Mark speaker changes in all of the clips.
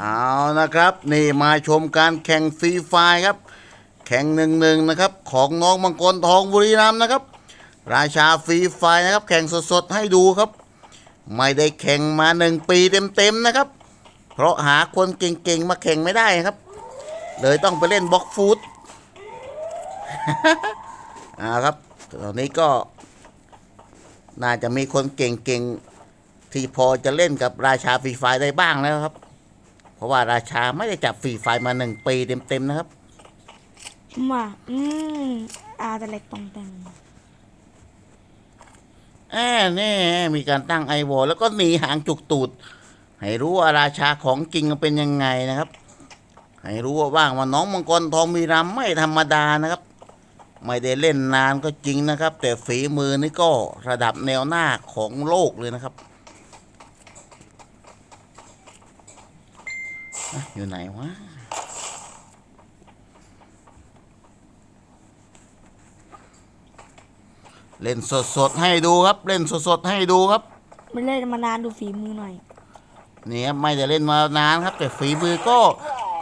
Speaker 1: เอานะครับ นี่มาชมการแข่งฟรีไฟครับ แข่งหนึ่งหนึ่งนะครับ ของน้องมังกรทองบุรีรัมย์นะครับ ราชาฟรีไฟนะครับ แข่งสดๆให้ดูครับ ไม่ได้แข่งมาหนึ่งปีเต็มๆนะครับ เพราะหาคนเก่งๆมาแข่งไม่ได้ครับ เลยต้องไปเล่นบล็อกฟูดอ่าครับ ตอนนี้ก็น่าจะมีคนเก่งๆ ที่พอจะเล่นกับราชาฟรีไฟได้บ้างแล้วครับ เพราะว่าราชาไม่ได้จับฟรีไฟร์มาหนึ่งปีเต็มๆนะครับ
Speaker 2: มาอืมอาแต่เล็กตองแต่ง
Speaker 1: แอแน่มีการตั้งไอวอลแล้วก็หนีหางจุกตูด ให้รู้ว่าราชาของจริงเป็นยังไงนะครับ ให้รู้ว่าว่างว่าน้องมังกรทองมีรำไม่ธรรมดานะครับ ไม่ได้เล่นนานก็จริงนะครับ แต่ฝีมือนี่ก็ระดับแนวหน้าของโลกเลยนะครับ อะอยู่ไหนวะเล่นสดๆให้ดูครับ เล่นสดๆให้ดูครับ
Speaker 2: ไม่เล่นมานานดูฝีมือหน่อย
Speaker 1: นี่ครับไม่ได้เล่นมานานครับ แต่ฝีมือก็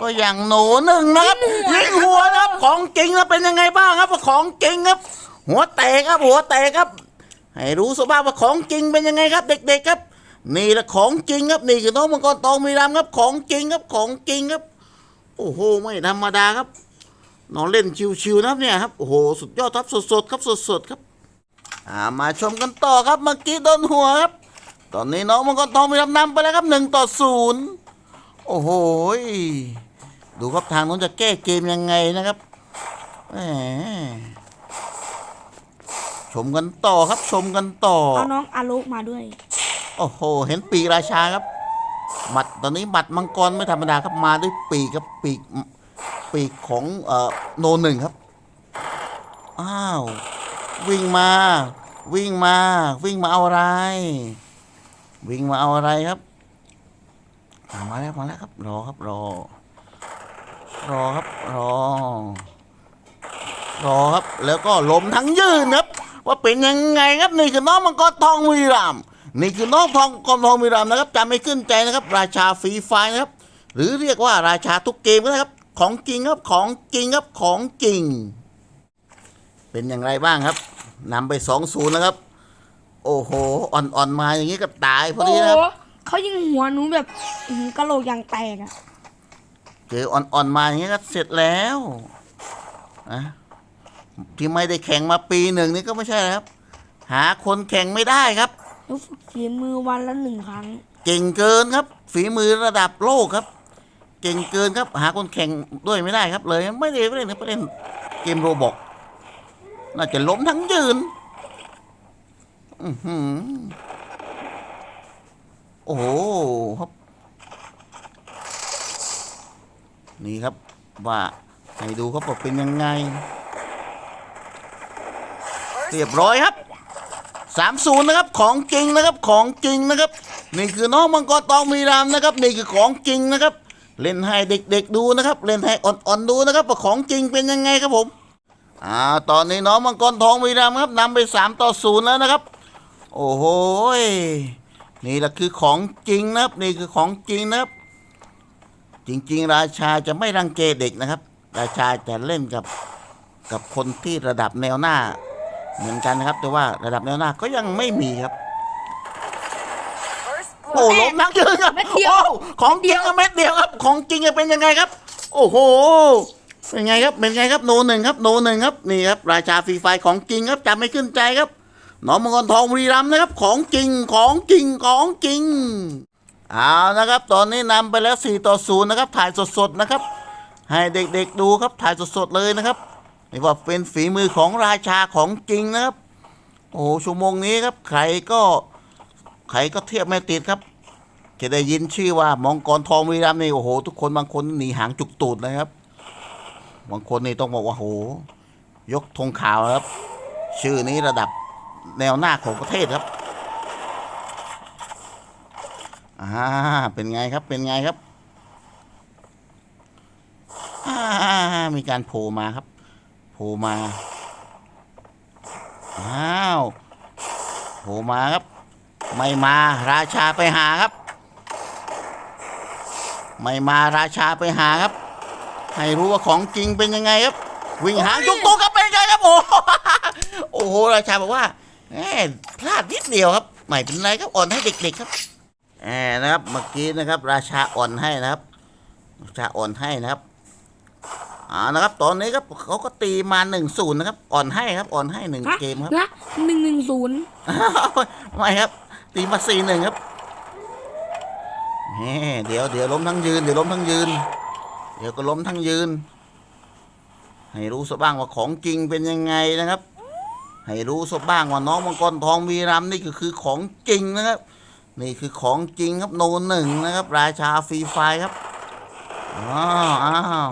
Speaker 1: ก็อย่างหนูหนึ่งนะครับยิงหัวนะครับของจริงแล้วเป็นยังไงบ้างครับของจริงครับ หัวแตกครับหัวแตกครับ ให้รู้สภาพว่าของจริงเป็นยังไงครับ เด็ก ๆ ครับ นี่แหละของจริงครับนี่คือน้องมังกรทองมีรำครับ ของจริงครับของจริงครับ โอ้โหไม่ธรรมดาครับน้องเล่นชิวๆนะครับเนี่ยครับโอ้โหสุดยอดครับสดๆครับสดๆครับอ่ามาชมกันต่อครับเมื่อกี้โดนหัวครับ ตอนนี้น้องมังกรทองมีลำนำไปแล้วครับหนึ่งต่อศูนย์โอ้โหดูครับทางนู้นจะแก้เกมยังไงนะครับแหมชมกันต่อครับชมกันต่อ
Speaker 2: เอาน้องอารุมาด้วย
Speaker 1: โอ้โห เห็นปีกราชาครับหมัดตอนนี้หมัดมังกรไม่ธรรมดาครับมาด้วยปีกครับปีกปีกของเอ่อโนหนึ่งครับ อ้าว วิ่งมา วิ่งมา วิ่งมาเอาอะไร วิ่งมาเอาอะไรครับมาแล้วมาแล้วครับรอครับรอ รอครับรอ รอครับแล้วก็ล้มทั้งยืนครับ ว่าเป็นยังไงครับนี่คือน้องมังกรทองวีราม นี่คือน้องทองกรทองวีรามย์นะครับจำไม่ขึ้นใจนะครับ ราชาฟรีไฟร์นะครับ หรือเรียกว่าราชาทุกเกมก็ได้ครับ ของจริงครับของจริงครับของจริง เป็นอย่างไรบ้างครับนำไปสองศูนย์แล้วครับ โอ้โหอ่อนๆมาอย่างนี้ก็ตายพอ
Speaker 2: โอ้
Speaker 1: ดี
Speaker 2: โห
Speaker 1: นะครับ
Speaker 2: เขายิงหัวหนูแบบอื้อหือกระโหลกยางแตกอะ
Speaker 1: เจออ่อนๆมาอย่างนี้ก็เสร็จแล้วนะที่ไม่ได้แข่งมาปีหนึ่งนี่ก็ไม่ใช่นะครับ หาคนแข่งไม่ได้ครับ
Speaker 2: แล้ฝึกฝีมือวันละหนึ่งครั้ง
Speaker 1: เก่งเกินครับ ฝีมือระดับโลกครับ เก่งเกินครับ หาคนแข่งด้วยไม่ได้ครับ เลยไม่ได้ไม่เล่นไม่เล่นเกมโรบอกน่าจะล้มทั้งยืนอือหือโอ้โหครับ นี่ครับว่าให้ดูครับว่าเป็นยังไง เรียบร้อยครับ สามศูนย์นะครับของจริงนะครับของจริงนะครับ นี่คือน้องมังกรตองมีรามนะครับนี่คือของจริงนะครับ เล่นให้เด็กๆดูนะครับ เล่นให้อ่อนๆดูนะครับว่าของจริงเป็นยังไงครับผมอ่าตอนนี้น้องมังกรทองมีรามครับนำไปสามต่อศูนย์แล้วนะครับ โอ้โหนี่แหละคือของจริงนะครับ นี่คือของจริงนะครับ จริง ๆ ราชาจะไม่รังเกเด็กนะครับ ราชาจะเล่นกับกับคนที่ระดับแนวหน้า เหมือนกันนะครับ แต่ว่าระดับแนวหน้าก็ยังไม่มีครับ โอ้ล้มทั้งยืนครับ
Speaker 2: เม็ดเดียว
Speaker 1: โอ้ของจริงอะเม็ดเดียวครับ ของจริงอะเป็นยังไงครับ โอ้โหเป็นไงครับเป็นไงครับโนหนึ่งครับโนหนึ่งครับนี่ครับราชาฟรีไฟของจริงครับจำไม่ขึ้นใจครับน้องมังกรทองบุรีรัมย์นะครับ ของจริงของจริงของจริงเอานะครับ ตอนนี้นำไปแล้ว4ต่อ0นะครับถ่ายสดๆนะครับ ให้เด็กๆดูครับถ่ายสดๆเลยนะครับ นี่ว่าเป็นฝีมือของราชาของจริงนะครับ โอ้ชั่วโมงนี้ครับใครก็ใครก็เทียบไม่ติดครับจะได้ยินชื่อว่ามังกรทองวีรัมนี่โอ้โห ทุกคนบางคนหนีหางจุกตูดเลยครับบางคนนี่ต้องบอกว่าโห ยกธงขาวครับ ชื่อนี้ระดับแนวหน้าของประเทศครับอ่าเป็นไงครับเป็นไงครับอ่ามีการโผล่มาครับ โผล่มา อ้าวโผล่มาครับ ไม่มาราชาไปหาครับ ไม่มาราชาไปหาครับ ให้รู้ว่าของจริงเป็นยังไงครับ วิ่งหางจุกตัวครับเป็นยังไงครับโอ้โหโอ้โหราชาบอกว่าแหมพลาดนิดเดียวครับไม่เป็นไรครับอ่อนให้เด็กๆครับแหมนะครับเมื่อกี้นะครับ ราชาอ่อนให้นะครับ ราชาอ่อนให้นะครับ อ่านะครับ ตอนนี้ครับเขาก็ตีมาหนึ่งศูนย์นะครับ อ่อนให้ครับ อ่อนให้หนึ่ง
Speaker 2: ฮะ
Speaker 1: เกมครับ
Speaker 2: นะหนึ่งหนึ่งศูนย์
Speaker 1: ไม่ครับ ตีมาสี่หนึ่งครับแหมเดี๋ยวเดี๋ยวล้มทั้งยืนเดี๋ยวล้มทั้งยืน เดี๋ยวก็ล้มทั้งยืน ให้รู้สบ้างว่าของจริงเป็นยังไงนะครับ ให้รู้สบ้างว่าน้องมังกรทองวีรัมย์นี่ก็คือของจริงนะครับ นี่คือของจริงครับโนหนึ่งนะครับ ราชาฟรีไฟร์ครับอ้าวอ้าว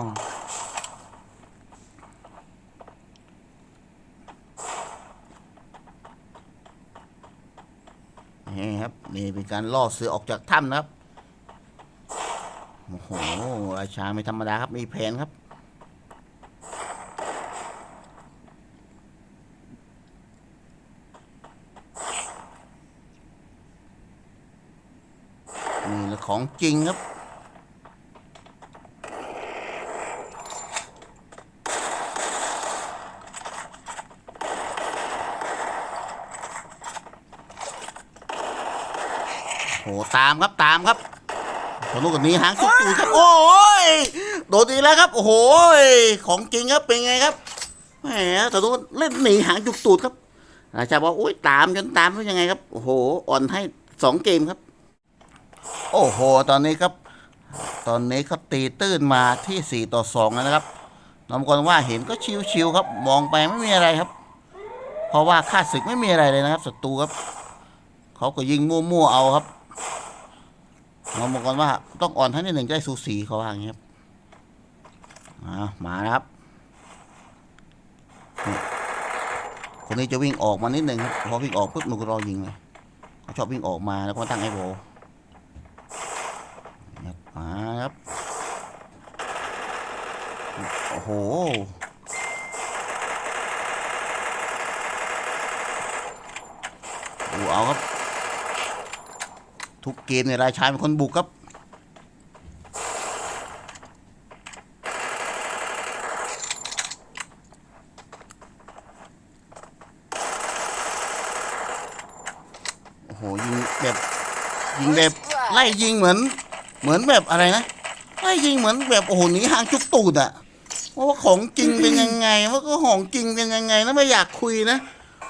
Speaker 1: นี่ครับ นี่เป็นการล่อเสือออกจากถ้ำนะครับ โอ้โห ราชาไม่ธรรมดาครับ มีแผนครับ นี่ละของจริงครับ โหตามครับตามครับคนนู้นคนนี้หางจุกตูดครับ โอ้ยโดนอีกแล้วครับ โอ้โหยของจริงครับเป็นไงครับแหมแต่นู้นเล่นหนีหางจุกตูดครับราชาบอกอุ้ยตามจนตามแล้วยังไงครับโอ้โหอ่อนให้สองเกมครับ โอ้โห ตอนนี้ครับ ตอนนี้เขาตีตื้นมาที่สี่ต่อสองแล้วนะครับน้องกรว่าเห็นก็ชิวๆครับ มองไปไม่มีอะไรครับ เพราะว่าค่าศึกไม่มีอะไรเลยนะครับศัตรูครับ เขาก็ยิงมั่วๆเอาครับ น้องบอกกันว่าต้องอ่อนให้นิดหนึ่งจะได้สูสีเขาว่าอย่างนี้ครับอ่ามาครับ คนนี้จะวิ่งออกมานิดหนึ่งครับพอวิ่งออกปุ๊บหนูก็รอยิงเลยเขาชอบวิ่งออกมาแล้วก็ตั้งไอ้โบครับมาครับ โอ้โหดูเอาครับ ทุกเกมเนี่ยรายชายเป็นคนบุกครับ โอ้โห ยิงแบบยิงแบบไล่ยิงเหมือน เหมือนแบบอะไรนะ ไล่ยิงเหมือนแบบโอ้โหหนีหางจุกตูดอะว่าของจริงเป็นยังไง ว่าก็ของจริงเป็นยังไงนะไม่อยากคุยนะ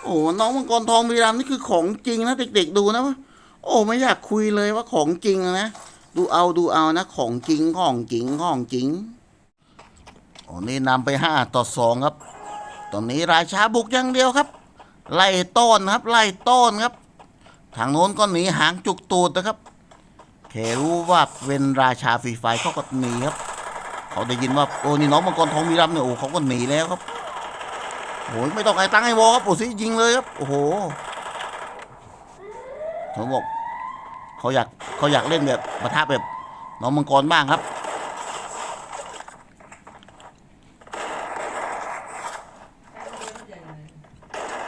Speaker 1: โอ้น้องมังกรทองวีรามนี่คือของจริงนะเด็ก ๆ ดูนะว่า โอ้ไม่อยากคุยเลยว่าของจริงนะ ดูเอาดูเอานะ ของจริงของจริงของจริงโอ้นี่นำไปห้าต่อสองครับ ตอนนี้ราชาบุกอย่างเดียวครับ ไล่ต้อนครับ ไล่ต้อนครับ ทางโน้นก็หนีหางจุกตูดนะครับแค่รู้ว่าเป็นราชาฟรีไฟเขาก็หนีครับ เขาได้ยินว่าโอ้นี่น้องมังกรทองมีรำเนี่ยโอ้เขาก็หนีแล้วครับโอ้ยไม่ต้องไอ้ตั้งให้วอครับโอ้สิยิงเลยครับโอ้โห เขาบอกเขาอยากเขาอยากเล่นแบบปะทะแบบน้องมังกรบ้างครับ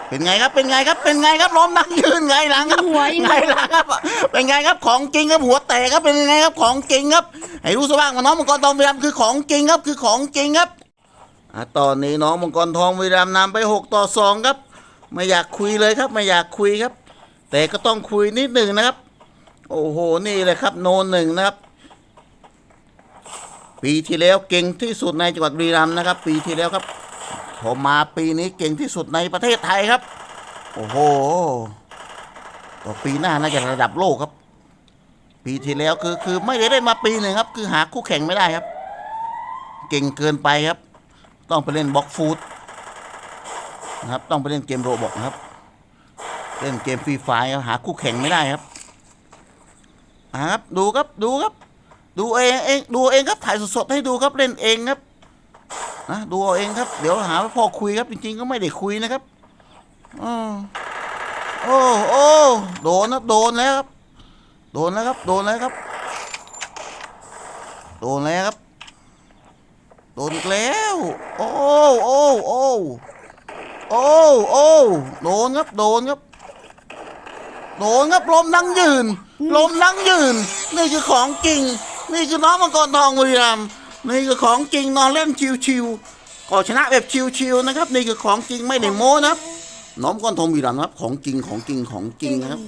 Speaker 1: เป็นไงครับเป็นไงครับเป็นไงครับล้มนั่งยืนไงหลังครับ
Speaker 2: หัวอีก
Speaker 1: ไงหลังครับ เป็นไงครับของจริงครับหัวแตกครับเป็นยังไงครับของจริงครับให้รู้ซะบ้างว่าน้องมังกรทองวีรัมย์คือของจริงครับคือของจริงครับอะตอนนี้น้องมังกรทองวีรัมย์นำไปหกต่อสองครับ ไม่อยากคุยเลยครับ ไม่อยากคุยครับ แต่ก็ต้องคุยนิดหนึ่งนะครับ โอ้โห นี่เลยครับ โนหนึ่งนะครับ ปีที่แล้วเก่งที่สุดในจังหวัดบุรีรัมย์นะครับ ปีที่แล้วครับพอมาปีนี้เก่งที่สุดในประเทศไทยครับ โอ้โหต่อปีหน้าน่าจะระดับโลกครับ ปีที่แล้วคือคือไม่ได้เล่นมาปีหนึ่งครับ คือหาคู่แข่งไม่ได้ครับ เก่งเกินไปครับ ต้องไปเล่นบล็อกฟูดนะครับ ต้องไปเล่นเกมโรบอกนะครับ เล่นเกมฟรีไฟล์หาคู่แข่งไม่ได้ครับอครับดูครับดูครับ ดูเองเองดูเองครับถ่ายสดๆให้ดูครับเล่นเองครับนะดูเอาเองครับ เดี๋ยวหาว่าพ่อคุยครับ จริงๆก็ไม่ได้คุยนะครับอโอ้โอ้โดนนะโดนแล้วครับ โดนแล้วครับ โดนแล้วครับ โดนแล้วครับ โดนแล้ว โอ้โอ้โอ้โอ้โอ้โดนครับโดนครับ โดนครับลมนั่งยืนลมนั่งยืน นี่คือของจริง นี่คือน้องมังกรทองวีรัมนี่คือของจริงนอนเล่นชิวๆก็ชนะแบบชิวๆนะครับ นี่คือของจริงไม่ได้โม้นะครับน้องมังกรทองวีรัมครับ ของจริงของจริงของจริงนะครับ